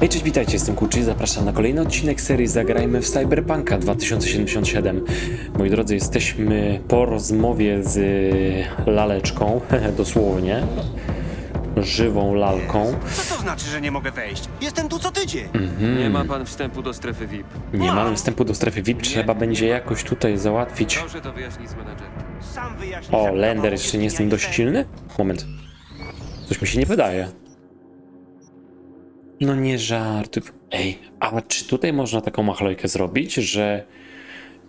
Hej, cześć, witajcie, jestem Kuczy i zapraszam na kolejny odcinek serii Zagrajmy w Cyberpunka 2077. Moi drodzy, jesteśmy po rozmowie z laleczką, dosłownie, żywą lalką. Co to znaczy, że nie mogę wejść? Jestem tu co tydzień. Nie ma pan wstępu do strefy VIP. Nie mamy wstępu do strefy VIP, trzeba będzie jakoś tutaj załatwić. Proszę to wyjaśnić z menadżerem. Sam wyjaśnię. O, Lender jeszcze nie jestem dość silny? Moment. Coś mi się nie wydaje. No nie żartuj. Ej, a czy tutaj można taką machlojkę zrobić, że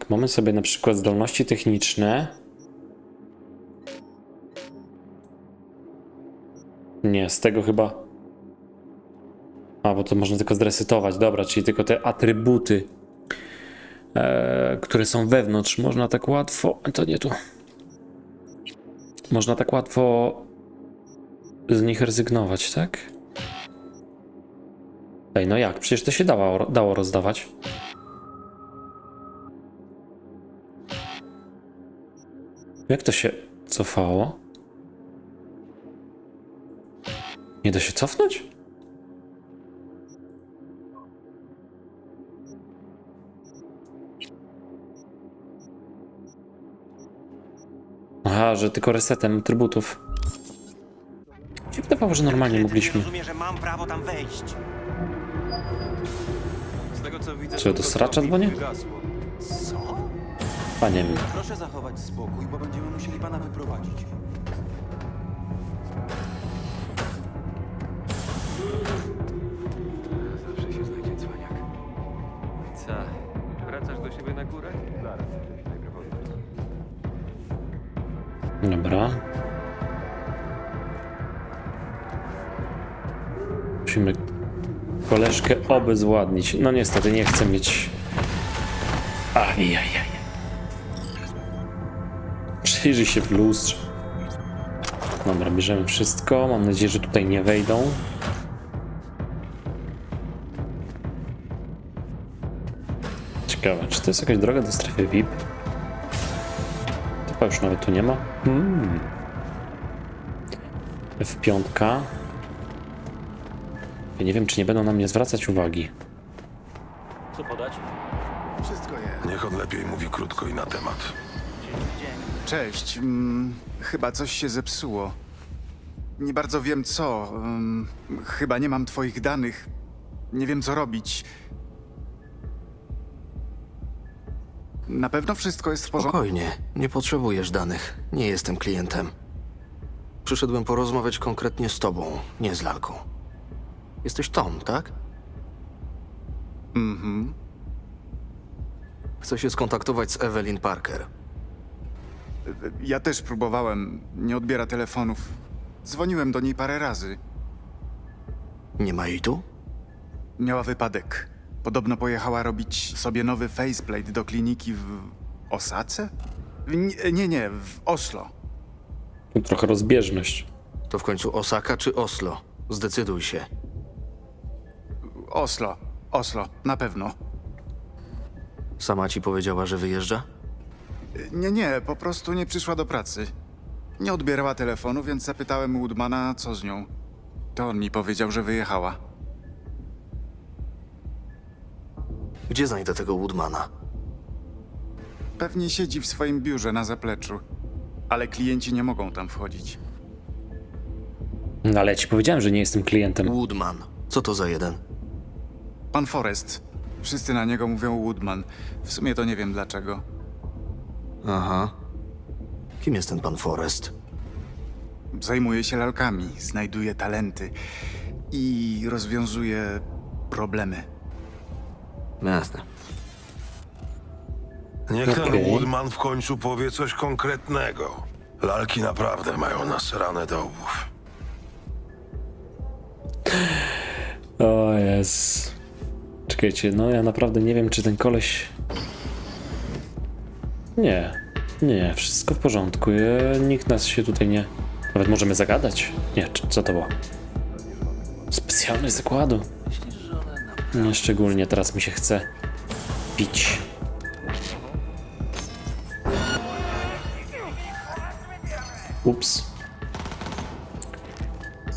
mamy sobie na przykład zdolności techniczne. Nie, z tego chyba. A, bo to można tylko zresetować. Dobra, czyli tylko te atrybuty, e, które są wewnątrz, można tak łatwo. To nie tu. Można tak łatwo z nich rezygnować, tak? Ej, no jak? Przecież to się dało, dało rozdawać. Jak to się cofało? Nie da się cofnąć? Aha, że tylko resetem atrybutów. Mi się wydawało, że normalnie mogliśmy. Rozumiem, że mam prawo tam wejść. Co widzę, Czy to sracza dzwonię? wygasło. Co? Panie wiem. Proszę zachować spokój, bo będziemy musieli pana wyprowadzić. Zawsze się znajdzie cwaniak. Co? Wracasz do siebie na górę? Zaraz, Dobra. Musimy koleżkę obezwładnić. No niestety nie chcę mieć... Ajajaj. Przyjrzyj się w lustrze. Dobra, bierzemy wszystko. Mam nadzieję, że tutaj nie wejdą. Ciekawe, czy to jest jakaś droga do strefy VIP? Chyba już nawet tu nie ma. Hmm. F5. Ja nie wiem, czy nie będą na mnie zwracać uwagi. Wszystko jest. Niech on lepiej mówi krótko i na temat. Cześć. Mm, chyba coś się zepsuło. Nie bardzo wiem co. Mm, chyba nie mam twoich danych. Nie wiem co robić. Na pewno wszystko jest w porządku. Spokojnie, nie potrzebujesz danych. Nie jestem klientem. Przyszedłem porozmawiać konkretnie z tobą, nie z lalką. Jesteś Tom, tak? Mhm. Chcę się skontaktować z Evelyn Parker. Ja też próbowałem. Nie odbiera telefonów. Dzwoniłem do niej parę razy. Nie ma jej tu? Miała wypadek. Podobno pojechała robić sobie nowy faceplate do kliniki w Osace? Nie, nie, nie, w Oslo. Trochę rozbieżność. To w końcu Osaka czy Oslo? Zdecyduj się. Oslo, Oslo, na pewno. Sama ci powiedziała, że wyjeżdża? Nie, nie, po prostu nie przyszła do pracy. Nie odbierała telefonu, więc zapytałem Woodmana, co z nią. To on mi powiedział, że wyjechała. Gdzie znajdę tego Woodmana? Pewnie siedzi w swoim biurze na zapleczu. Ale klienci nie mogą tam wchodzić. No ale ja ci powiedziałem, że nie jestem klientem. Woodman. Co to za jeden? Pan Forrest. Wszyscy na niego mówią Woodman. W sumie to nie wiem dlaczego. Aha. Kim jest ten pan Forrest? Zajmuje się lalkami, znajduje talenty i rozwiązuje problemy. Jasne. Niech ten. Woodman w końcu powie coś konkretnego. Lalki naprawdę mają nas rane do łbów. O jest. Czekajcie, no ja naprawdę nie wiem, czy ten koleś... Nie. Nie, wszystko w porządku. e, Nikt nas się tutaj nie... Nawet możemy zagadać? Nie, co to było? Specjalny zakładu. Nie szczególnie teraz mi się chce pić. Ups.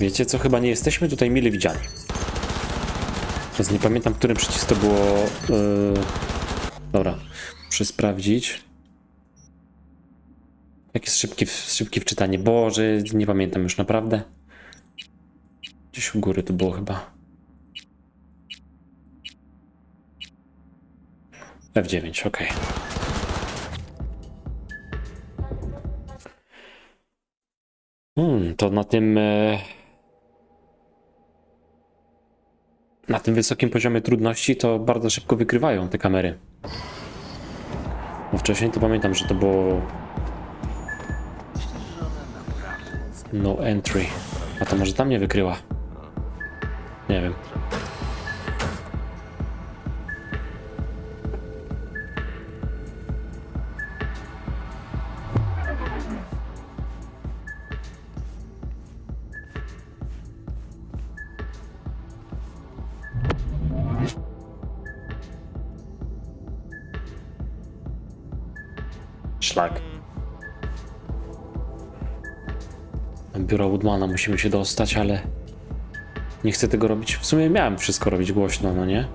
Wiecie co, chyba nie jesteśmy tutaj mile widziani. Więc nie pamiętam, którym przycisk to było. Yy... Dobra, muszę sprawdzić. Jak jest szybki, w- szybki w czytanie. Boże, nie pamiętam już naprawdę. Gdzieś u góry to było chyba. F9, ok. Hmm, to na tym. E... Na tym wysokim poziomie trudności to bardzo szybko wykrywają te kamery. Bo wcześniej to pamiętam, że to było. No entry. A to może tam nie wykryła. Nie wiem. Na biuro Woodmana musimy się dostać, ale nie chcę tego robić. W sumie miałem wszystko robić głośno, no nie?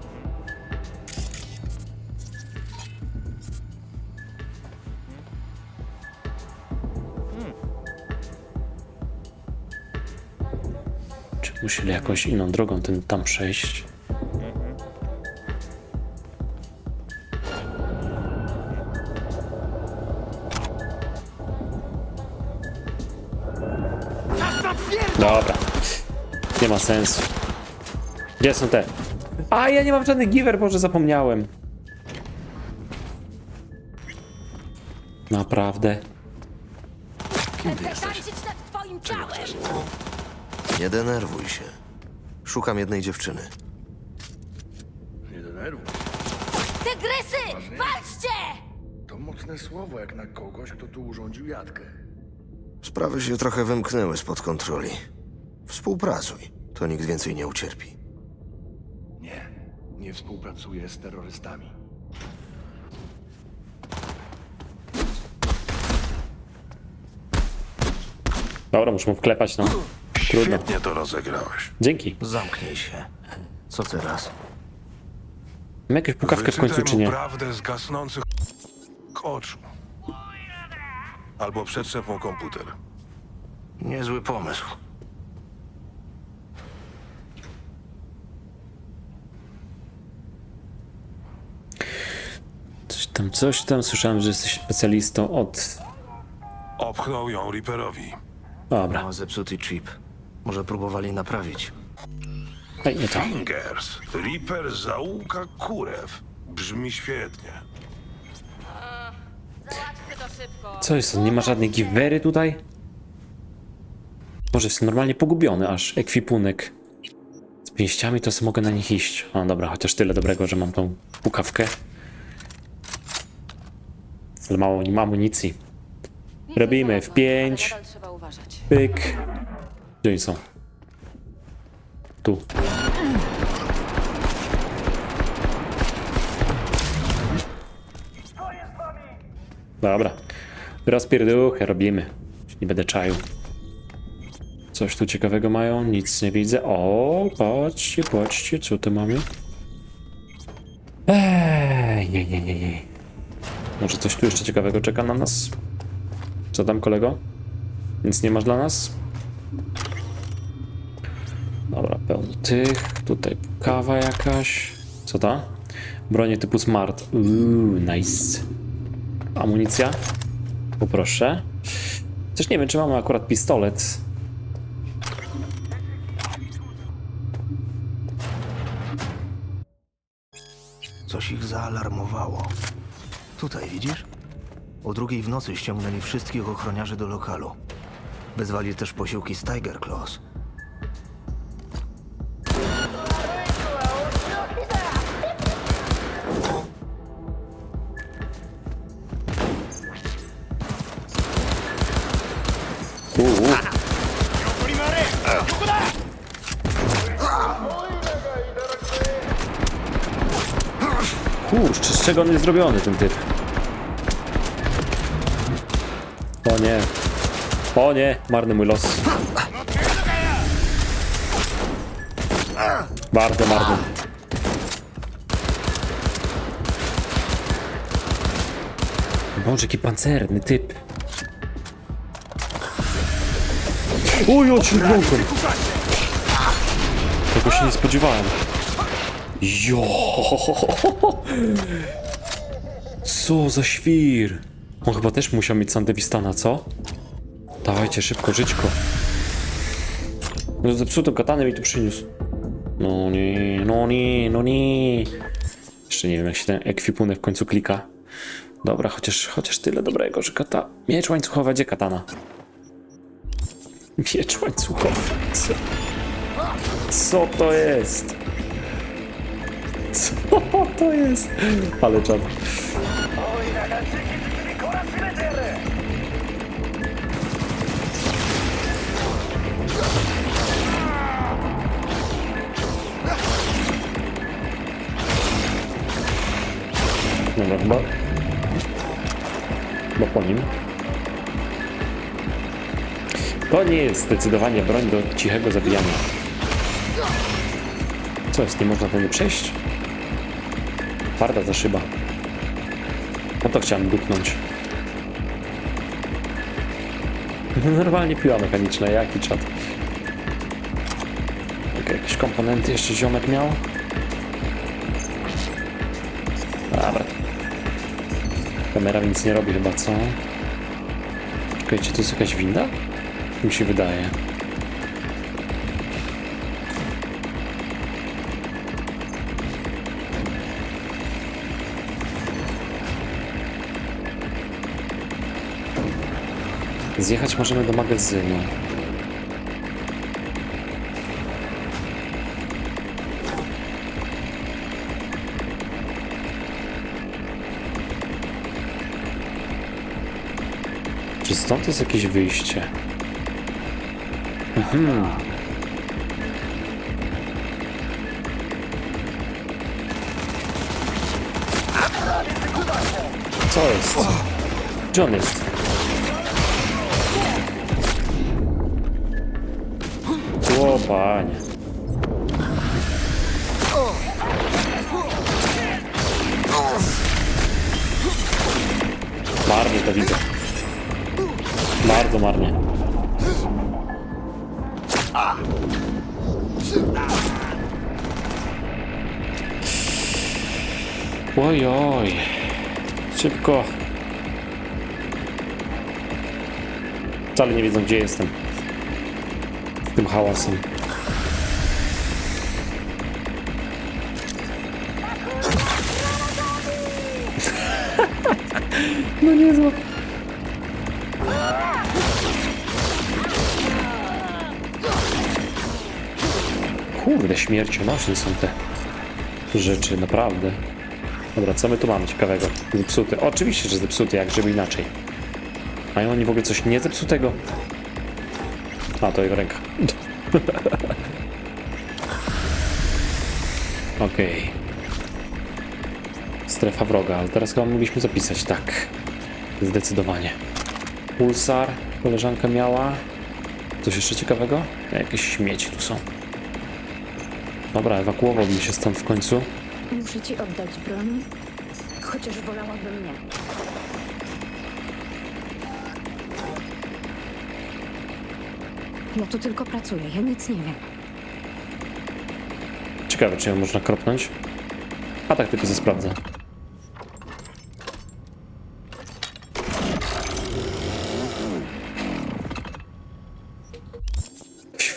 Czy musieli jakąś inną drogą ten tam przejść? Ma sensu. Gdzie są te? A, ja nie mam żadnych giver, Boże, zapomniałem. Naprawdę. Tańczyć nad twoim ciałem! Nie denerwuj się. Szukam jednej dziewczyny. Nie denerwuj. Tygrysy! Walczcie! To mocne słowo jak na kogoś, kto tu urządził jatkę. Sprawy się trochę wymknęły spod kontroli. Współpracuj, to nikt więcej nie ucierpi. Nie, nie współpracuję z terrorystami. Dobra, muszę mu wklepać, no. Trudno. Świetnie to rozegrałeś. Dzięki. Zamknij się. Co teraz? Mam jakąś pukawkę w końcu, Wyczytaj czy mu nie? prawdę z gasnących oczu. Albo przetrzep mu komputer. Niezły pomysł. Coś tam, coś tam. Słyszałem, że jesteś specjalistą od... Opchnął ją Reaperowi. Dobra. Ma zepsuty chip. Może próbowali naprawić. Ej, nie to. Fingers. Reaper zaułka kurew. Brzmi świetnie. Załatwmy to szybko. Co jest? On nie ma żadnej givery tutaj? Może jest normalnie pogubiony aż ekwipunek. Z pięściami to sobie mogę na nich iść. A dobra, chociaż tyle dobrego, że mam tą pukawkę. Ale mało, nie ma amunicji. Robimy w pięć. Pyk. Gdzie oni są? Tu. Dobra. Rozpierduchę robimy. Nie będę czaił. Coś tu ciekawego mają? Nic nie widzę. O, patrzcie, patrzcie, co tu mamy? Ej, nie, nie, nie, nie. Może coś tu jeszcze ciekawego czeka na nas? Co tam, kolego? Nic nie masz dla nas? Dobra, pełno tych. Tutaj kawa jakaś. Co to? Bronie typu smart. Uuu, nice. Amunicja? Poproszę. Też nie wiem, czy mamy akurat pistolet. Coś ich zaalarmowało. Tutaj, widzisz? O drugiej w nocy ściągnęli wszystkich ochroniarzy do lokalu. Wezwali też posiłki z Tiger Claws. czego on jest zrobiony, ten typ. O nie. O nie, marny mój los. Bardzo marny. Boże, jaki pancerny typ. Uj, oczy w Tego się nie spodziewałem. Jo! Co za świr! On chyba też musiał mieć Sandewistana, co? Dawajcie szybko, żyćko. No zepsutą katanę mi tu przyniósł. No nie, no nie, no nie. Jeszcze nie wiem, jak się ten ekwipunek w końcu klika. Dobra, chociaż, chociaż tyle dobrego, że kata... Miecz łańcuchowa, gdzie katana? Miecz łańcuchowy. Co, co to jest? Co to jest? Ale czad. Dobra, chyba... Chyba po nim. To nie jest zdecydowanie broń do cichego zabijania. Co jest, nie można tędy przejść? Twarda ta szyba. No to chciałem dupnąć. Normalnie piła mechaniczna, jaki czat. Okay, jakieś komponenty jeszcze ziomek miał? Dobra. Kamera nic nie robi chyba, co? Czekajcie, to jest jakaś winda? Mi się wydaje. Zjechać możemy do magazynu. Czy stąd jest jakieś wyjście? Mhm. Co jest? On jest? Marnie to widzę. Bardzo marnie. Oj, oj. Szybko. Wcale nie wiedzą, gdzie jestem. Z tym hałasem. No niezła. Kurde, śmiercionośne są te rzeczy, naprawdę. Dobra, co my tu mamy ciekawego? Zepsuty. Oczywiście, że zepsuty, jak żeby inaczej. Mają oni w ogóle coś niezepsutego? A, to jego ręka. Okej. Strefa wroga, ale teraz chyba mogliśmy zapisać, tak. Zdecydowanie. Pulsar, koleżanka miała. Coś jeszcze ciekawego? Jakieś śmieci tu są. Dobra, ewakuowałbym się stąd w końcu. Muszę ci oddać broń, chociaż wolałabym nie. Ja tu tylko pracuję, ja nic nie wiem. Ciekawe, czy ją można kropnąć. A tak tylko ze sprawdzę.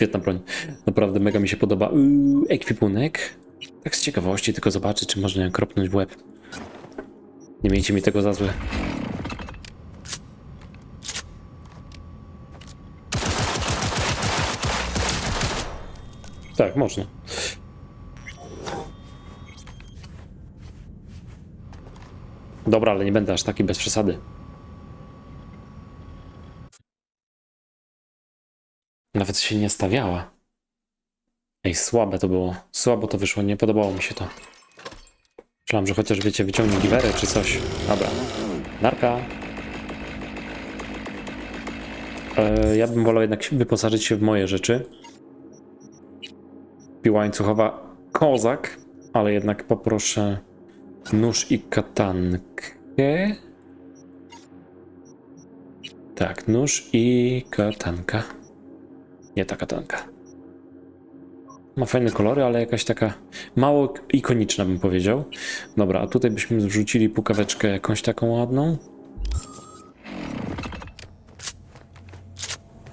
Świetna broń. Naprawdę mega mi się podoba. Uuu, ekwipunek. Tak z ciekawości tylko zobaczyć, czy można ją kropnąć w łeb. Nie miejcie mi tego za złe. Tak, można. Dobra, ale nie będę aż taki bez przesady. Nawet się nie stawiała. Ej, słabe to było. Słabo to wyszło, nie podobało mi się to. Myślałem, że chociaż wiecie, wyciągnie giwerę czy coś. Dobra. Narka. E, ja bym wolał jednak wyposażyć się w moje rzeczy. Piła łańcuchowa kozak, ale jednak poproszę nóż i katankę. Tak, nóż i katanka. Nie ta katanka. Ma fajne kolory, ale jakaś taka mało ikoniczna bym powiedział. Dobra, a tutaj byśmy wrzucili pukaweczkę jakąś taką ładną.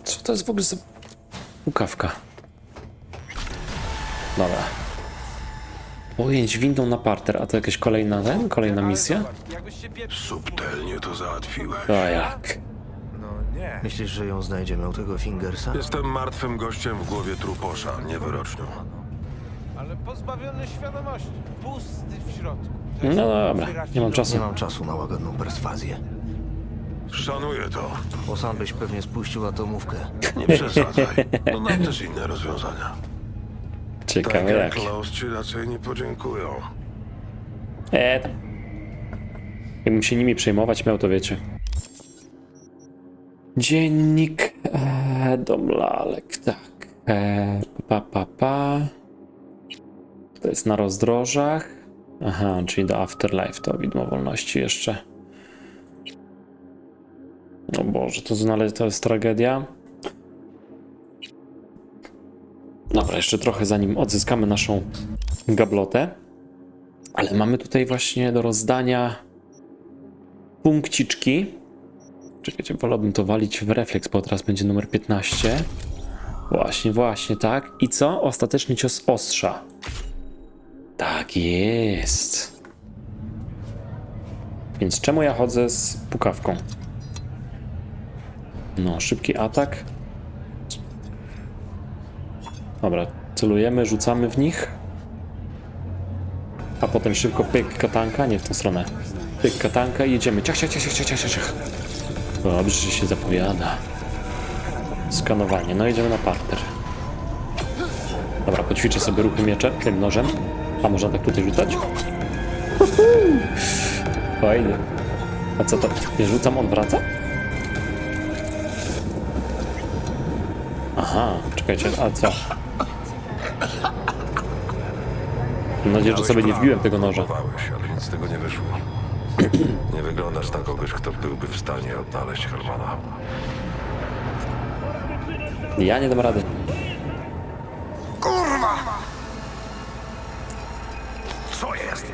Co to jest w ogóle za pukawka? Dobra. Pojęć windą na parter, a to jakaś kolejna ten? Kolejna misja? Subtelnie to załatwiłeś. A jak? Myślisz, że ją znajdziemy u tego Fingersa? Jestem martwym gościem w głowie truposza, nie wyrocznią. Ale pozbawiony świadomości. Pusty w środku. No dobra, nie mam czasu. Nie mam czasu na łagodną perswazję. Szanuję to. Bo sam byś pewnie spuścił atomówkę. Nie przesadzaj. No nam też inne rozwiązania. Ciekawe Tiger jak. Claws ci raczej nie podziękują. Eee, tam. Jakbym się nimi przejmować miał, to wiecie. Dziennik e, dom lalek, tak. E, pa, pa, pa. To jest na rozdrożach. Aha, czyli do Afterlife, to widmo wolności jeszcze. O Boże, to, znale- to jest tragedia. Dobra, jeszcze trochę zanim odzyskamy naszą gablotę. Ale mamy tutaj właśnie do rozdania punkciczki. Czekajcie, wolałbym to walić w refleks, bo teraz będzie numer 15. Właśnie, właśnie, tak. I co? Ostateczny cios ostrza. Tak jest. Więc czemu ja chodzę z pukawką? No, szybki atak. Dobra, celujemy, rzucamy w nich. A potem szybko pyk katanka, nie w tą stronę. Pyk katanka i jedziemy. Ciach, ciach, ciach, ciach, ciach, ciach. Dobrze, się zapowiada. Skanowanie. No idziemy na parter. Dobra, poćwiczę sobie ruchy mieczem, tym nożem. A można tak tutaj rzucać? Fajnie. A co to? Nie rzucam, on wraca? Aha, czekajcie, a co? Mam nadzieję, że sobie nie wbiłem tego noża. Ale nic z tego nie wyszło. Nie wyglądasz na kogoś, kto byłby w stanie odnaleźć Hermana. Ja nie dam rady. Co jest?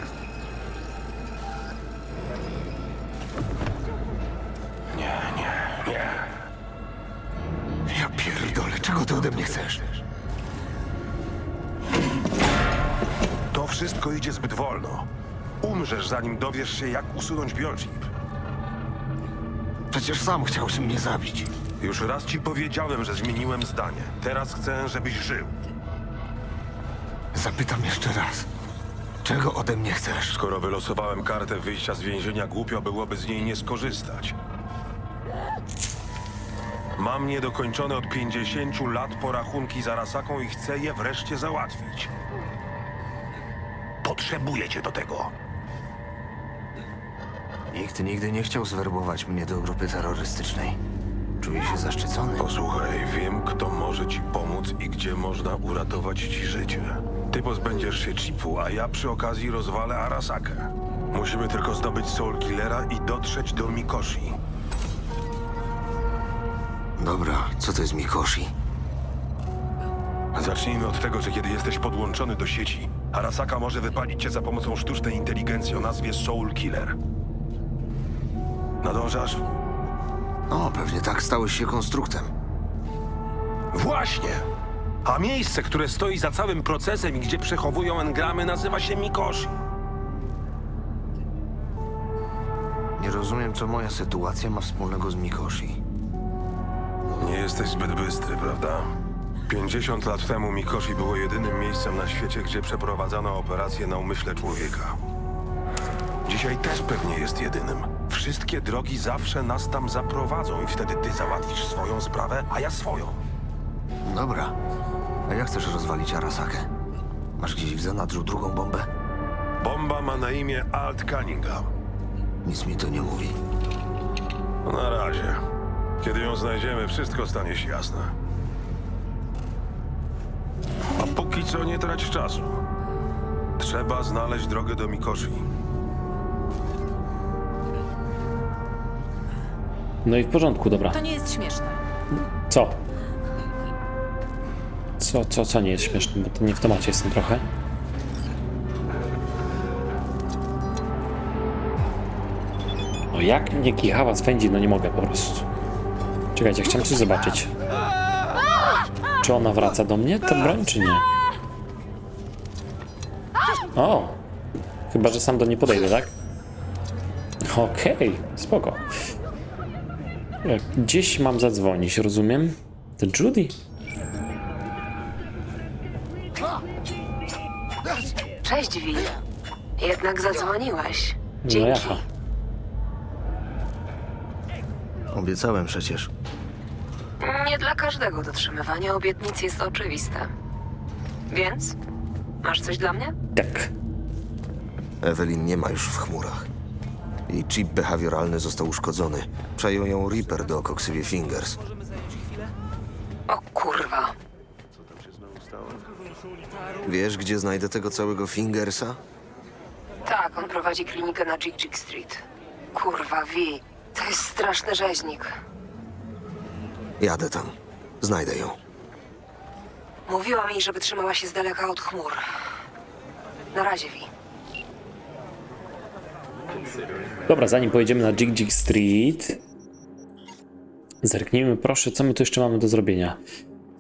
Nie, nie, nie. Ja pierdolę, czego ty ode mnie chcesz? To wszystko idzie zbyt wolno. Umrzesz, zanim dowiesz się, jak usunąć biochip. Przecież sam chciałeś mnie zabić. Już raz ci powiedziałem, że zmieniłem zdanie. Teraz chcę, żebyś żył. Zapytam jeszcze raz. Czego ode mnie chcesz? Skoro wylosowałem kartę wyjścia z więzienia, głupio byłoby z niej nie skorzystać. Mam niedokończone od 50 lat porachunki za Rasaką i chcę je wreszcie załatwić. Potrzebuję cię do tego. Nikt nigdy nie chciał zwerbować mnie do grupy terrorystycznej. Czuję się zaszczycony. Posłuchaj, wiem, kto może ci pomóc i gdzie można uratować ci życie. Ty pozbędziesz się chipu, a ja przy okazji rozwalę Arasakę. Musimy tylko zdobyć Soul Killera i dotrzeć do Mikoshi. Dobra, co to jest Mikoshi? Zacznijmy od tego, że kiedy jesteś podłączony do sieci, Arasaka może wypalić cię za pomocą sztucznej inteligencji o nazwie Soul Killer. Nadążasz? No, pewnie tak stałeś się konstruktem. Właśnie! A miejsce, które stoi za całym procesem i gdzie przechowują engramy, nazywa się Mikoshi. Nie rozumiem, co moja sytuacja ma wspólnego z Mikoshi. Nie jesteś zbyt bystry, prawda? 50 lat temu Mikoshi było jedynym miejscem na świecie, gdzie przeprowadzano operację na umyśle człowieka. Dzisiaj też pewnie jest jedynym. Wszystkie drogi zawsze nas tam zaprowadzą i wtedy ty załatwisz swoją sprawę, a ja swoją. Dobra. A jak chcesz rozwalić Arasakę? Masz gdzieś w zanadrzu drugą bombę? Bomba ma na imię Alt Cunningham. Nic mi to nie mówi. No na razie. Kiedy ją znajdziemy, wszystko stanie się jasne. A póki co nie trać czasu. Trzeba znaleźć drogę do Mikoshi. No i w porządku, dobra. To nie jest śmieszne. Co? Co, co, co nie jest śmieszne, bo to nie w temacie jestem trochę. No jak mnie kichała swędzi, no nie mogę po prostu. Czekajcie, chciałem coś zobaczyć. Czy ona wraca do mnie, ta broń, czy nie? O! Chyba, że sam do niej podejdę, tak? Okej, spoko. Jak Gdzieś mam zadzwonić, rozumiem? To Judy? Cześć, Wi. Jednak zadzwoniłeś. No Dzięki. jaha. Obiecałem przecież. Nie dla każdego dotrzymywanie obietnic jest oczywiste. Więc? Masz coś dla mnie? Tak. Evelyn nie ma już w chmurach. Jej chip behawioralny został uszkodzony. Przejął ją Reaper do Coxivie Fingers. O kurwa. Wiesz, gdzie znajdę tego całego Fingersa? Tak, on prowadzi klinikę na Jig Jig Street. Kurwa, Wi. To jest straszny rzeźnik. Jadę tam. Znajdę ją. Mówiła mi, żeby trzymała się z daleka od chmur. Na razie, Wi. Dobra, zanim pojedziemy na Jig Jig Street, zerknijmy proszę, co my tu jeszcze mamy do zrobienia.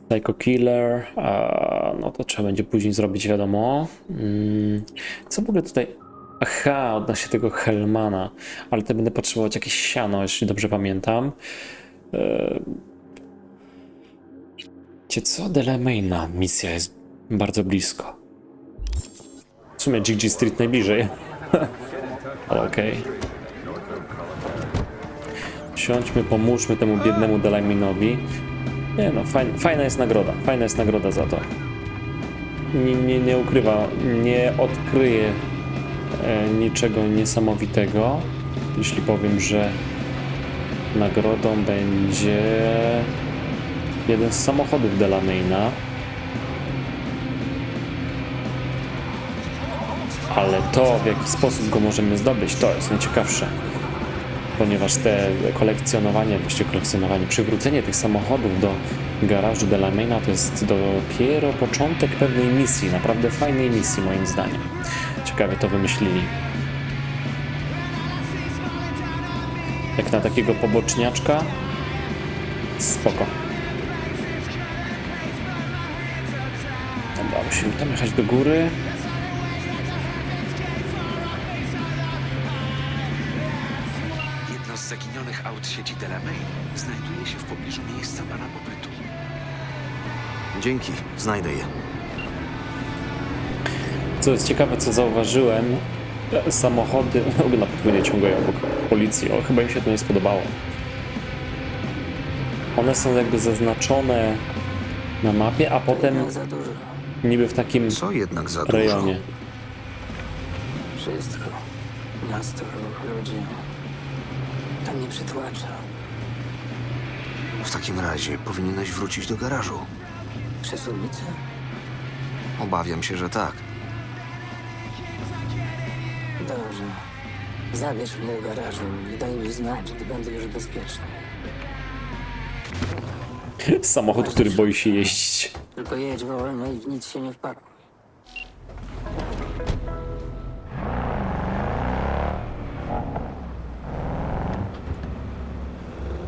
Psycho Killer, a, no to trzeba będzie później zrobić, wiadomo. Mm, co w ogóle tutaj... Aha, odnośnie tego Hellmana, ale to będę potrzebować jakieś siano, jeśli dobrze pamiętam. Eee... Wiecie co? Delamaina misja jest bardzo blisko. W sumie Jig Street najbliżej. Okej. Siądźmy, pomóżmy temu biednemu Delaminowi. Nie no, fajna, fajna jest nagroda. Fajna jest nagroda za to. Nie, nie, nie ukrywa, nie odkryje e, niczego niesamowitego, jeśli powiem, że nagrodą będzie jeden z samochodów Delamaina. Ale to, w jaki sposób go możemy zdobyć, to jest najciekawsze. Ponieważ te kolekcjonowanie, właściwie kolekcjonowanie, przywrócenie tych samochodów do garażu Delamaina to jest dopiero początek pewnej misji, naprawdę fajnej misji moim zdaniem. Ciekawie to wymyślili. Jak na takiego poboczniaczka, spoko. Dobra, musimy tam jechać do góry. Aut sieci Delamain znajduje się w pobliżu miejsca pana pobytu. Dzięki. Znajdę je. Co jest ciekawe, co zauważyłem, samochody na podwójnie ciągają obok policji. O, chyba im się to nie spodobało. One są jakby zaznaczone na mapie, a potem niby w takim Co jednak za dużo? rejonie. Wszystko. Miasto, ruch, ludzie. To mnie przytłacza. W takim razie powinieneś wrócić do garażu. Przez ulicę? Obawiam się, że tak. Dobrze. Zabierz mnie do garażu i daj mi znać, gdy będę już bezpieczny. Samochód, który boi się jeździć. Tylko jedź wolno i w nic się nie wpakuj.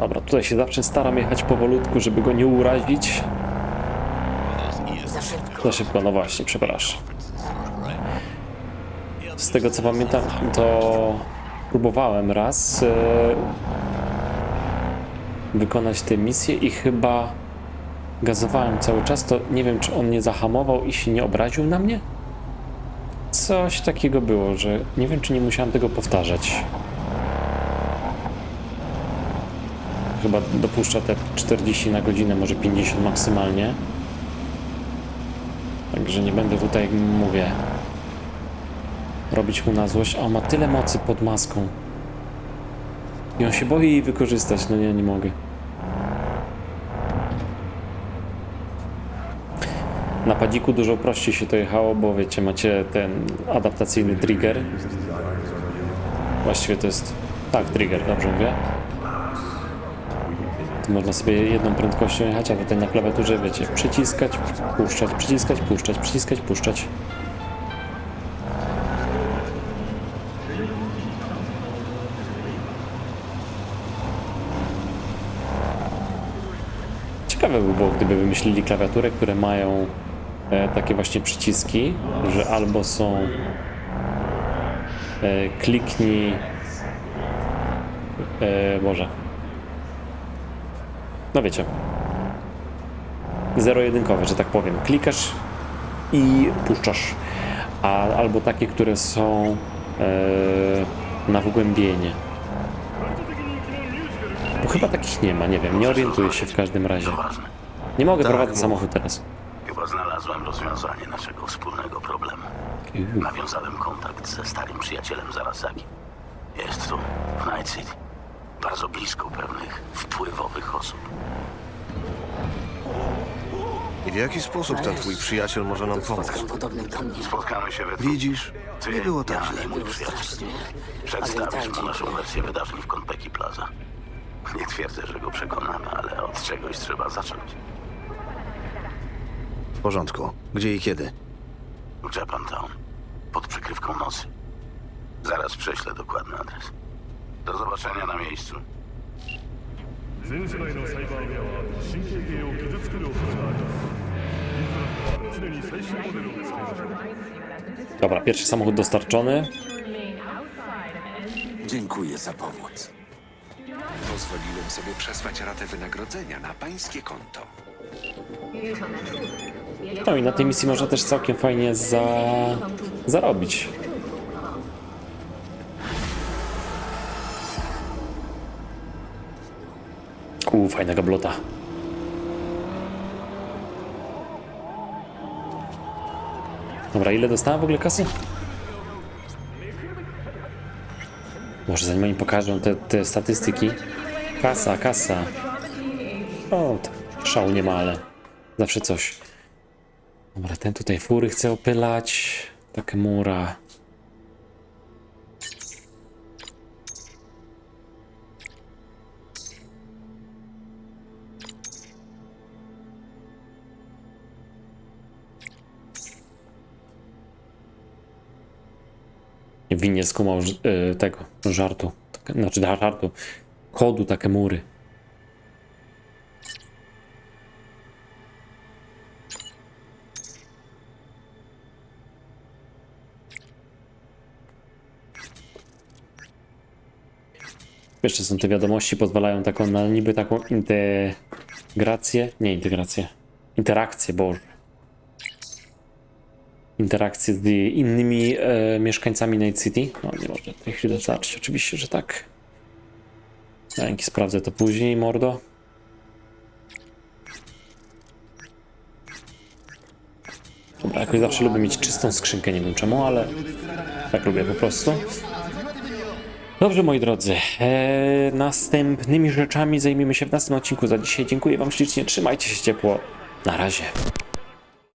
Dobra, tutaj się zawsze staram jechać powolutku, żeby go nie urazić. Za szybko. Za szybko, no właśnie, przepraszam. Z tego co pamiętam, to próbowałem raz e, wykonać tę misję i chyba gazowałem cały czas, to nie wiem czy on nie zahamował i się nie obraził na mnie? Coś takiego było, że nie wiem czy nie musiałem tego powtarzać. Chyba dopuszcza te 40 na godzinę, może 50 maksymalnie. Także nie będę tutaj, mówię, robić mu na złość, a ma tyle mocy pod maską. I on się boi jej wykorzystać, no nie, nie mogę. Na padziku dużo prościej się to jechało, bo wiecie, macie ten adaptacyjny trigger. Właściwie to jest... Tak, trigger, dobrze mówię. Można sobie jedną prędkością jechać, a tutaj na klawiaturze, wiecie, przyciskać, puszczać, przyciskać, puszczać, przyciskać, puszczać. Ciekawe by było, gdyby wymyślili klawiaturę, które mają e, takie właśnie przyciski, że albo są e, kliknij e, Boże no wiecie zero-jedynkowe, że tak powiem klikasz i puszczasz a, albo takie, które są e, na wgłębienie bo chyba takich nie ma, nie wiem, nie orientuję się w każdym razie nie mogę Tak, prowadzić mów. samochód teraz Chyba znalazłem rozwiązanie naszego wspólnego problemu. Uuu. Nawiązałem kontakt ze starym przyjacielem Zarasaki. Jest tu, w Night City. Bardzo blisko pewnych wpływowych osób. I w jaki sposób ten twój przyjaciel może nam pomóc? Spotkam podobnych do mnie. Spotkamy się we Widzisz, Ty, nie było tak ja źle. i mój Było przyjaciel. strasznie. Ale i Przedstawisz tak mu naszą dziękuję. wersję wydarzeń w Konpeki Plaza. Nie twierdzę, że go przekonamy, ale od czegoś trzeba zacząć. W porządku. Gdzie i kiedy? W Japantown. Pod przykrywką nocy. Zaraz prześlę dokładny adres. Do zobaczenia na miejscu. 全世代のサイバーウェアは神経系を傷つける恐れがありますインプラントは常に最新モデルを使いましょう Dobra, pierwszy samochód dostarczony. Dziękuję za pomoc. Pozwoliłem sobie przesłać ratę wynagrodzenia na pańskie konto. No i na tej misji można też całkiem fajnie za... zarobić. Uuu, fajna gablota. Dobra, ile dostałem w ogóle kasy? Może zanim oni pokażą te, te statystyki. Kasa, kasa. O, to szału nie ma, ale zawsze coś. Dobra, ten tutaj fury chce opylać. Takemura. Win skumał y, tego żartu. Tak, znaczy żartu. Kodu Takemury. Jeszcze są te wiadomości, pozwalają taką na niby taką integrację, nie integrację, interakcję, Boże. Interakcję z innymi e, mieszkańcami Night City. No nie może tej chwili wystarczyć, oczywiście, że tak. Dzięki, sprawdzę to później, mordo. Dobra, jakoś zawsze lubię mieć czystą skrzynkę, nie wiem czemu, ale tak lubię po prostu. Dobrze, moi drodzy, e, następnymi rzeczami zajmiemy się w następnym odcinku. Za dzisiaj dziękuję Wam ślicznie, trzymajcie się ciepło. Na razie.